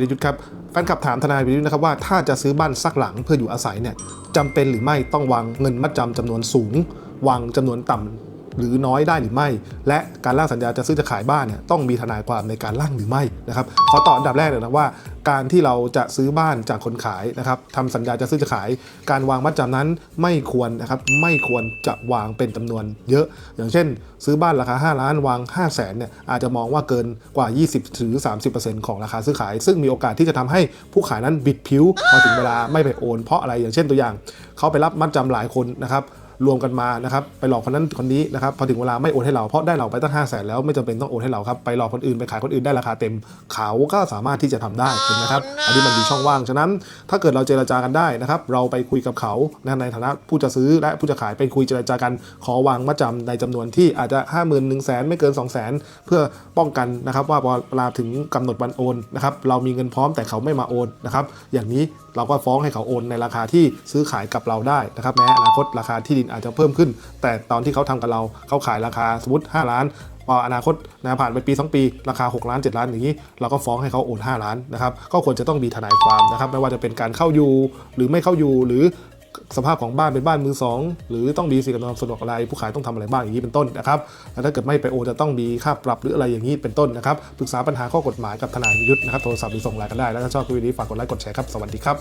วิรยุทธ์ครับแฟนคลับถามทนายวิรยุทธ์นะครับว่าถ้าจะซื้อบ้านสักหลังเพื่ออยู่อาศัยเนี่ยจำเป็นหรือไม่ต้องวางเงินมัดจำจำนวนสูง วางจำนวนต่ำ หรือน้อยได้หรือไม่ และการร่างสัญญาจะซื้อจะขายบ้านเนี่ยต้องมีทนายความในการร่างหรือไม่นะครับขอตอบอันดับแรกเลยนะว่า การที่เราจะซื้อบ้านจากคนขายนะครับทำสัญญาจะซื้อจะขาย การวางมัดจำนั้นไม่ควรนะครับไม่ควรจะวางเป็นจำนวนเยอะ อย่างเช่น ซื้อบ้านราคา 5 ล้านวาง 5 0 0แสนเนี่ยอาจจะมองว่าเกินกว่า 20ถึง30%ของราคาซื้อขาย ซึ่งมีโอกาสที่จะทำให้ผู้ขายนั้นบิดผิวพอถึงเวลาไม่ไปโอน เพราะอะไรอย่างเช่นตัวอย่าง เขาไปรับมัดจำหลายคนนะครับ รวมกันมานะครับไปหลอกคนนั้นคนนี้นะครับพอถึงเวลาไม่โอนให้เราเพราะได้เราไปตั้งห้าแสนแล้วไม่จำเป็นต้องโอนให้เราครับไปหลอกคนอื่นไปขายคนอื่นได้ราคาเต็ม เขาก็สามารถที่จะทำได้เห็นไหมครับอันนี้มันมีช่องว่างฉะนั้น ถ้าเกิดเราเจรจากันได้นะครับเราไปคุยกับเขานะในฐานะผู้จะซื้อและผู้จะขายไปคุยเจรจากันขอวางมัดจำในจำนวนที่อาจจะ 5 0 0 0 0 1 0 0 0 0แสนไม่เกิน 2 0 0 0 0 0เพื่อป้องกันนะครับว่าพอเวลาถึงกำหนดวันโอนนะครับเรามีเงินพร้อมแต่เขาไม่มาโอนนะครับอย่างนี้เราก็ฟ้องให้เขาโอนในราคาที่ซื้อขายกับเราได้นะครับแม้อนาคตราคาที่ดินอาจจะเพิ่มขึ้น แต่ตอนที่เขาทำกับเราเขาขายราคาสมมติ 5 ล้านพออนาคตนะผ่านไปปี 2 ปีราคา 6 ล้าน 7 ล้านอย่างนี้ เราก็ฟ้องให้เขาโอน 5 ล้านนะครับก็ควรจะต้องมีทนายความนะครับไม่ว่าจะเป็นการเข้าอยู่หรือไม่เข้าอยู่หรือสภาพของบ้านเป็นบ้านมือสองหรือต้องมีสิ่งอำนวยความสะดวกอะไร ผู้ขายต้องทำอะไรบ้างอย่างนี้เป็นต้นนะครับแล้วถ้าเกิดไม่ไปโอนจะต้องมีค่าปรับหรืออะไรอย่างนี้เป็นต้นนะครับปรึกษาปัญหาข้อกฎหมายกับทนายวิยุทธนะครับโทรศัพท์หรือส่งไลน์กันได้แล้วถ้าชอบคลิปนี้ฝากกดไลค์กดแชร์ครับสวัสดีครับ